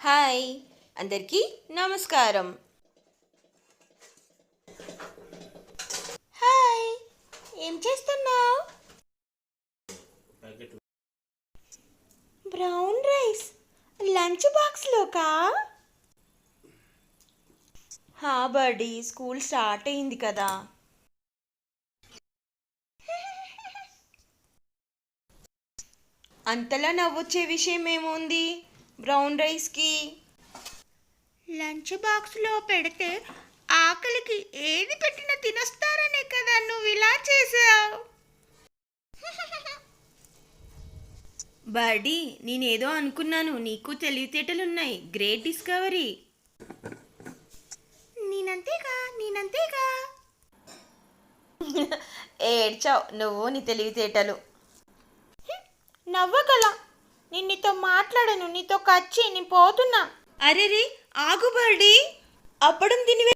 Hi అందరికీ నమస్కారం. Hi ఏం చేస్తున్నావు? బ్రౌన్ రైస్ లంచ్ బాక్స్లోకా? హా బర్డీ స్కూల్ స్టార్ట్ అయింది కదా. అంతలా నవ్వొచ్చే విషయం ఏముంది? బ్రౌన్ రైస్కి లంచ్ బాక్స్లో పెడితే ఆకలికి ఏది పెట్టినా తినొస్తారనే కదా నువ్వు ఇలా చేసావు. బర్డీ నేనేదో అనుకున్నాను. నీకు తెలివితేటలున్నాయి. Great discovery. నేనంతేగా నేనంతేగా. ఏడ్చావు. నువ్వు నీ తెలివితేటలు. నవ్వగల. నేను నీతో మాట్లాడను నీతో కచ్చి నేను పోతున్నా. అరే రే ఆగు బర్డీ అప్పడం తినివే